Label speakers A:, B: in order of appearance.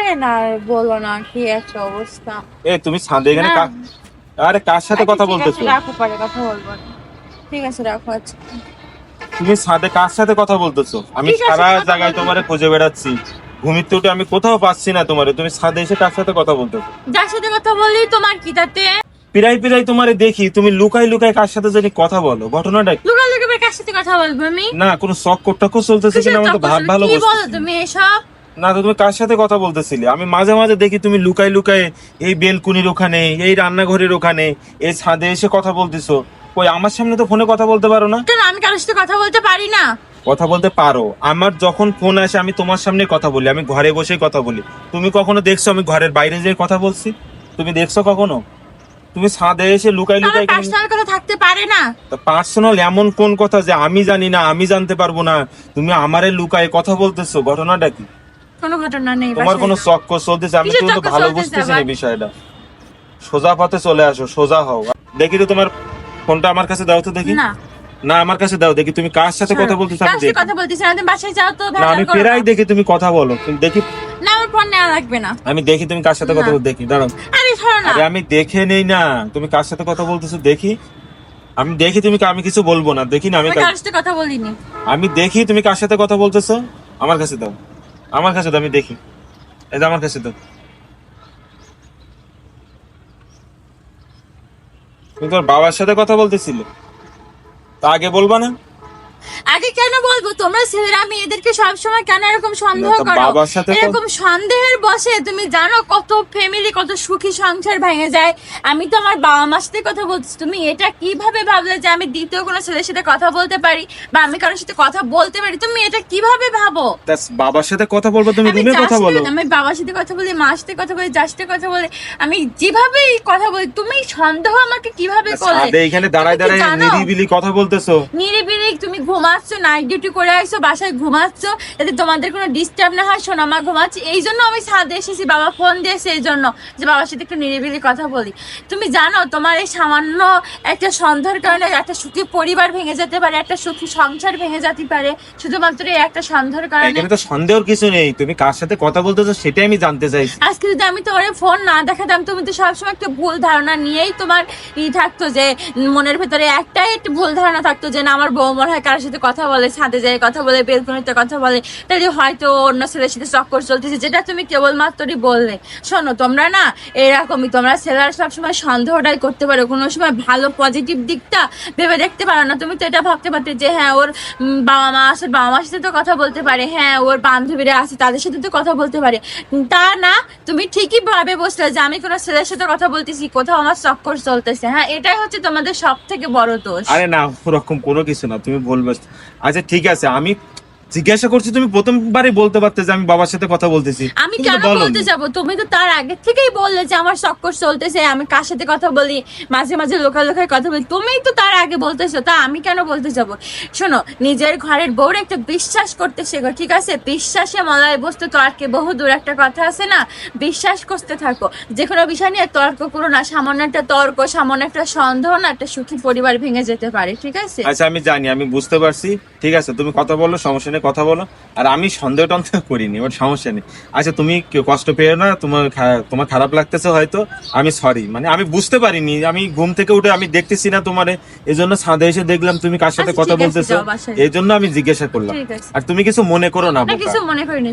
A: আরে না বলো না কি একটা অবস্থা।
B: এ তুমি ছাদে এখানে। আরে কার সাথে
A: আচ্ছা,
B: কথা বলতেছো?
A: রাখো পরে কথা বলব ঠিক আছে রাখো আচ্ছা।
B: তুমি ছাদে কার সাথে কথা বলতেছো? আমি সারা জায়গায় তোমারে খুঁজে বেড়াচ্ছি। ঘুমিতে উঠে আমি কোথাও পাচ্ছি না তোমারে। তুমি ছাদে এসে কার সাথে কথা বলতেছো?
A: যার সাথে কথা বললি তোমার কি তাতে
B: পিরাই পিরাই তোমারে দেখি তুমি লুকাই লুকাই কার সাথে জানি কথা বলো। ঘটনাটা কি?
A: লুকা লুকা কার সাথে কথা বলব আমি?
B: না কোনো শখ কোট্টাকো চলতেছে কিনা ভাব ভালো
A: কি
B: বুঝতেছি
A: বলো তুমি এসব?
B: না তো তুমি কার সাথে কথা বলতেছিলে? আমি মাঝে মাঝে দেখি তুমি লুকাই লুকাই এই বেলকুনির ওখানে এই রান্নাঘরের ওখানে এই ছাদে এসে কথা বলতেছো। কই আমার সামনে তো ফোনে কথা বলতে পারো না?
A: কেন? আমি কারোর সাথে কথা বলতে পারি না।
B: কথা বলতে পারো। আমার যখন ফোন আসে আমি তোমার সামনে কথা বলি আমি ঘরে বসেই কথা বলি। তুমি কখনো দেখছ আমি ঘরের বাইরে যেয়ে কথা বলছি? তুমি দেখছ কখনো? তুমি ছাদে এসে লুকাই লুকাই
A: পার্সোনাল কথা থাকতে পারে না।
B: পার্সোনাল এমন কোন কথা যে আমি জানি না আমি জানতে পারব না। তুমি আমারে লুকায় কথা বলতেছো ঘটনাটা কি?
A: কোনো ঘটনা নেই
B: তোমার কোনো। চক্কর চলতেছে? আমি কিন্তু ভালো বুঝতেছি না বিষয়টা। সোজা পথে চলে আসো সোজা হও। দেখি তো তোমার ফোনটা আমার কাছে দাও তো দেখি।
A: না।
B: না আমার কাছে দাও দেখি তুমি কার সাথে কথা বলতেছো আমি দেখি।
A: কথা বলতেছি? না তুমি বাসায় যাও তো
B: না আমি
A: করো
B: প্রায় দেখি তুমি কথা বলো তুমি দেখি।
A: না আমার ফোন নেওয়া লাগবে না।
B: আমি দেখি তুমি কার সাথে কথা
A: না।
B: বল দেখি দাঁড়াও।
A: আরে না।
B: আরে আমি দেখে নেই না তুমি কার সাথে কথা বলতেছো দেখি। আমি দেখি তুমি আমি কিছু বলব না দেখি না আমি
A: আমি
B: কা-
A: কারোর সাথে কথা বলিনি।
B: আমি দেখি তুমি কার সাথে কথা বলতেছো আমার কাছে দাও। আমার কাছে তো আমি দেখি। এই যে আমার কাছে তো তুমি তোর বাবার সাথে কথা বলতেছিলে? তা আগে বলবা না?
A: আগে কেন বলব? তোমরা ছেলেরা মেয়েদেরকে সবসময় কেন এরকম সন্দেহ করো? এরকম সন্দেহের বসে তুমি জানো কত ফ্যামিলি কত সুখী সংসার ভেঙে যায়? আমি তো আমার বাবা মার সাথে কথা বলছি। তুমি এটা কীভাবে ভাবলে যে আমি দ্বিতীয় কোনো ছেলের সাথে কথা বলতে পারি বা আমি কারোর সাথে কথা বলতে পারি? তুমি এটা কীভাবে ভাবো?
B: বাবার সাথে কথা বলব তুমি রুমে কথা বলো।
A: আমি বাবার সাথে কথা বলি মার সাথে কথা বলি যার সাথে কথা বলি আমি যেভাবেই কথা বলি তুমি সন্দেহ আমাকে কীভাবে করলে?
B: এখানে দাঁড়ায় দাঁড়ায় নিরিবিলি কথা বলতেছো।
A: নিরিবিলি তুমি ঘুমাচ্ছ নাইট ডিউটি করে আসছো বাসায় ঘুমাচ্ছ যাতে তোমাদের কোনো ডিস্টার্ব না হয় সোনা মা ঘুমাচ্ছি। এই জন্য আমি ছাদে এসেছি বাবা ফোন দিয়েছে এই জন্য যে বাবার সাথে একটু নিরিবিলি কথা বলি। তুমি জানো তোমার এই সামান্য একটা সন্ধ্যার কারণে একটা সুখী পরিবার ভেঙে যেতে পারে একটা সুখী সংসার ভেঙে যেতে পারে শুধুমাত্র এই একটা সন্ধ্যার কারণে।
B: এখানে তো সন্দেহের কিছু নেই তুমি কার সাথে কথা বলতেছো সেটাই আমি জানতে চাইছি।
A: আজকে যদি আমি তোমার ফোন না দেখাতাম তুমি তো সবসময় একটা ভুল ধারণা নিয়েই তোমার ই থাকতো যে মনের ভেতরে একটাই একটা ভুল ধারণা থাকতো যে না আমার বউ মনে হয় কারোর সাথে কথা বলে, ছাদে যায় কথা বলে, বেলকনিতে কথা বলে, তাহলে হয়তো অন্য ছেলের সাথে চক্কর চলতেছে, যেটা তুমি কেবলমাত্রই বললে। শোনো, তোমরা না এরকমই, তোমরা ছেলেরা সবসময় সন্দেহটাই করতে পারো, কোনো সময় ভালো পজিটিভ দিকটা ভেবে দেখতে পারো না। তুমি তো এটা ভাবতে পারতে যে হ্যাঁ ওর বাবা মা আছে বাবা মার সাথে তো কথা বলতে পারে হ্যাঁ ওর বান্ধবীরা আছে, তাদের সাথে তো কথা বলতে পারে। তা না, তুমি ঠিকই ভাবে বসলে যে, আমি কোনো ছেলের সাথে কথা বলতেছি, কোথাও আমার চক্কর চলতেছে। হ্যাঁ এটাই হচ্ছে তোমাদের সব থেকে বড় দোষ।
B: আরে না, ওরকম কোনো কিছু না। তুমি বলবে। আচ্ছা ঠিক আছে আমি জিজ্ঞাসা করছি তুমি প্রথমবারই বলতে পারতে যে আমি বাবার সাথে কথা বলতেছি।
A: আমি কেন বলতে যাব? তুমি তো তার আগে থেকেই বললে যে আমার চক্কর চলতেছে আমি কার সাথে কথা বলি মাঝে মাঝে লোকাল লোকায় কথা বলি। তুমিই তো তার আগে বলতেছো তা আমি কেন বলতে যাব? শোনো নিজের ঘরের বউর একটা বিশ্বাস করতে শেখো ঠিক আছে? বিশ্বাসে মলয় বস্তু তর্কে বহু দূর একটা কথা আছে না? বিশ্বাস করতে থাকো। যে কোনো বিষয় নিয়ে তর্ক করো না সামান্য একটা তর্ক সামান্য একটা সন্দেহ না একটা সুখী পরিবার ভেঙে যেতে পারে ঠিক আছে?
B: আচ্ছা আমি জানি আমি বুঝতে পারছি। ঠিক আছে তুমি কথা বলো সমস্যা নেই কথা বলো। আর আমি সন্দেহ টন্দেহ করিনি ওর সমস্যা নেই। আচ্ছা তুমি কষ্ট পেয়ে না তোমার তোমার খারাপ লাগতেছে হয়তো আমি সরি মানে আমি বুঝতে পারিনি আমি ঘুম থেকে উঠে আমি দেখতেছি না তোমার এই জন্য ছাদে এসে দেখলাম তুমি কার সাথে
A: আচ্ছা,
B: কথা বলতেছো। এই জন্য আমি জিজ্ঞাসা করলাম। আর তুমি কিছু মনে করো না
A: না কিছু মনে করিনি